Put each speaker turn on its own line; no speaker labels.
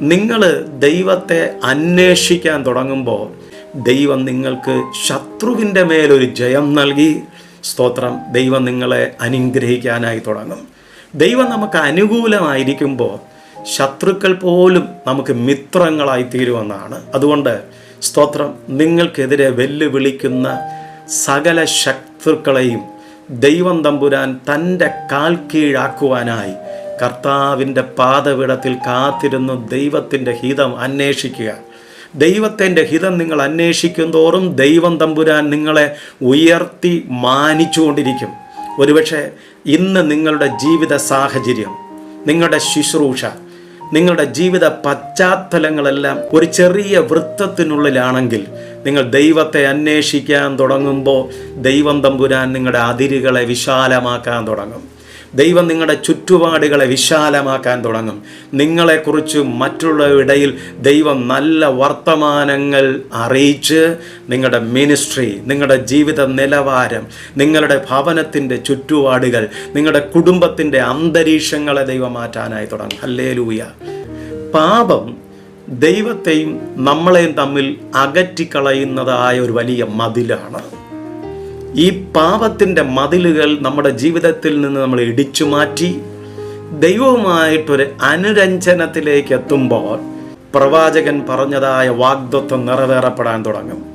നിങ്ങൾ ദൈവത്തെ അന്വേഷിക്കാൻ തുടങ്ങുമ്പോൾ ദൈവം നിങ്ങൾക്ക് ശത്രുവിന്റെ മേലൊരു ജയം നൽകി. സ്തോത്രം. ദൈവം നിങ്ങളെ അനുഗ്രഹിക്കാനായി തുടങ്ങും. ദൈവം നമുക്ക് അനുകൂലമായിരിക്കുമ്പോൾ ശത്രുക്കൾ പോലും നമുക്ക് മിത്രങ്ങളായി തീരുമെന്നാണ്. അതുകൊണ്ട് സ്തോത്രം. നിങ്ങൾക്കെതിരെ വെല്ലുവിളിക്കുന്ന സകല ശത്രുക്കളെയും ദൈവം തമ്പുരാൻ തന്റെ കാൽ കീഴാക്കുവാനായി കർത്താവിന്റെ പാതവിടത്തിൽ കാത്തിരുന്നു ദൈവത്തിന്റെ ഹിതം അന്വേഷിക്കുക. ദൈവത്തിന്റെ ഹിതം നിങ്ങൾ അന്വേഷിക്കും തോറും ദൈവം തമ്പുരാൻ നിങ്ങളെ ഉയർത്തി മാനിച്ചുകൊണ്ടിരിക്കും. ഒരുപക്ഷെ ഇന്ന് നിങ്ങളുടെ ജീവിത സാഹചര്യം നിങ്ങളുടെ ശുശ്രൂഷ നിങ്ങളുടെ ജീവിത പശ്ചാത്തലങ്ങളെല്ലാം ഒരു ചെറിയ വൃത്തത്തിനുള്ളിലാണെങ്കിൽ നിങ്ങൾ ദൈവത്തെ അന്വേഷിക്കാൻ തുടങ്ങുമ്പോൾ ദൈവം തമ്പുരാൻ നിങ്ങളുടെ അതിരുകളെ വിശാലമാക്കാൻ തുടങ്ങും. ദൈവം നിങ്ങളുടെ ചുറ്റുപാടുകളെ വിശാലമാക്കാൻ തുടങ്ങും. നിങ്ങളെക്കുറിച്ച് മറ്റുള്ളവരിടയിൽ ദൈവം നല്ല വർത്തമാനങ്ങൾ അറിയിച്ച് നിങ്ങളുടെ മിനിസ്ട്രി നിങ്ങളുടെ ജീവിത നിലവാരം നിങ്ങളുടെ ഭവനത്തിന്റെ ചുറ്റുപാടുകൾ നിങ്ങളുടെ കുടുംബത്തിന്റെ അന്തരീക്ഷങ്ങളെ ദൈവം മാറ്റാനായി തുടങ്ങും. അല്ലേ ലൂയ പാപം ദൈവത്തെയും നമ്മളെയും തമ്മിൽ അകറ്റിക്കളയുന്നതായ ഒരു വലിയ മതിലാണ്. ഈ പാപത്തിന്റെ മതിലുകൾ നമ്മുടെ ജീവിതത്തിൽ നിന്ന് നമ്മൾ ഇടിച്ചു മാറ്റി ദൈവവുമായിട്ടൊരു അനുരഞ്ജനത്തിലേക്ക് എത്തുമ്പോൾ പ്രവാചകൻ പറഞ്ഞതായ വാഗ്ദത്വം നിറവേറപ്പെടാൻ തുടങ്ങും.